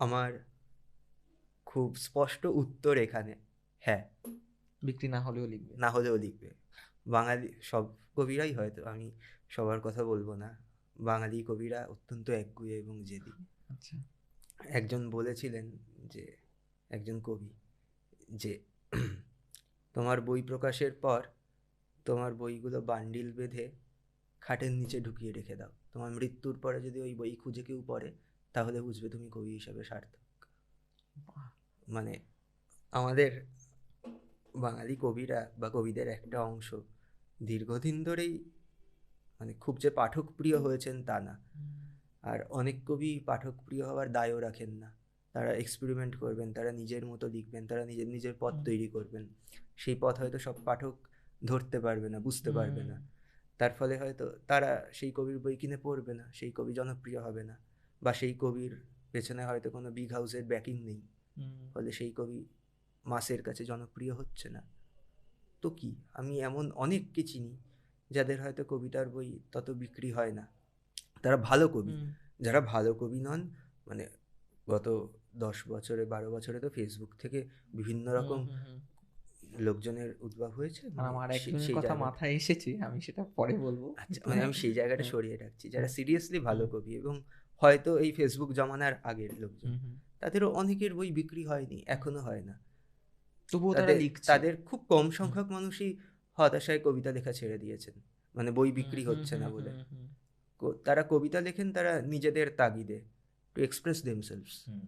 আমার খুব স্পষ্ট উত্তর এখানে হ্যাঁ। বিক্রি না হলেও লিখবে। না হলেও লিখবে। বাঙালি সব কবিরাই হয়তো আমি সবার কথা বলব না। বাঙালি কবিরা অত্যন্ত একগুয়ে এবং জেদি। আচ্ছা। একজন বলেছিলেন যে একজন কবি যে তোমার বই প্রকাশের পর তোমার বইগুলো বান্ডিল বেঁধে খাটের নিচে ঢুকিয়ে রেখে দাও। তোমার মৃত্যুর পরে যদি ওই বই খুঁজে কেউ পড়ে তাহলে বুঝবে তুমি কবি হিসাবে সার্থক। মানে আমাদের বাঙালি কবিরা বা কবিদের একটা অংশ দীর্ঘদিন ধরেই মানে খুব যে পাঠক প্রিয় হয়েছেন তা না। আর অনেক কবি পাঠক প্রিয় হওয়ার দায়ও রাখেন না। তারা এক্সপেরিমেন্ট করবেন তারা নিজের মতো লিখবেন তারা নিজের নিজের পথ তৈরি করবেন। সেই পথ হয়তো সব পাঠক ধরতে পারবে না বুঝতে পারবে না। তার ফলে হয়তো তারা সেই কবির বই কিনে পড়বে না সেই কবি জনপ্রিয় হবে না। বা সেই কবির পেছনে হয়তো কোনো বিগ হাউসের ব্যাকিং নেই। ফলে সেই কবি মাসের কাছে জনপ্রিয় হচ্ছে না। তো কি? আমি এমন অনেককে চিনি যাদের হয়তো কবিতার বই তত বিক্রি হয় না। তারা ভালো কবি। যারা ভালো কবি নন মানে গত দশ বছরে বারো বছরে তো ফেসবুক থেকে বিভিন্ন রকম। লোকজনের উদ্ভব হয়েছে। মানে আমার সেই কথা মাথায় এসেছে আমি সেটা পরে বলব। আচ্ছা মানে আমি সেই জায়গাটা হ্যাঁ। সরিয়ে রাখছি। যারা সিরিয়াসলি ভালো কবি এবং হয়তো এই ফেসবুক জমানার আগের লোকজন। তাদেরও অনেকের বই বিক্রি হয়নি এখনও হয় না। তবুও তারা তাদের তাদের খুব কম সংখ্যক মানুষই হতাশায় কবিতা লেখা ছেড়ে দিয়েছেন। মানে বই বিক্রি হচ্ছে না বলে। তারা কবিতা লেখেন তারা নিজেদের তাগিদে টু এক্সপ্রেস দেমসেলস হুম।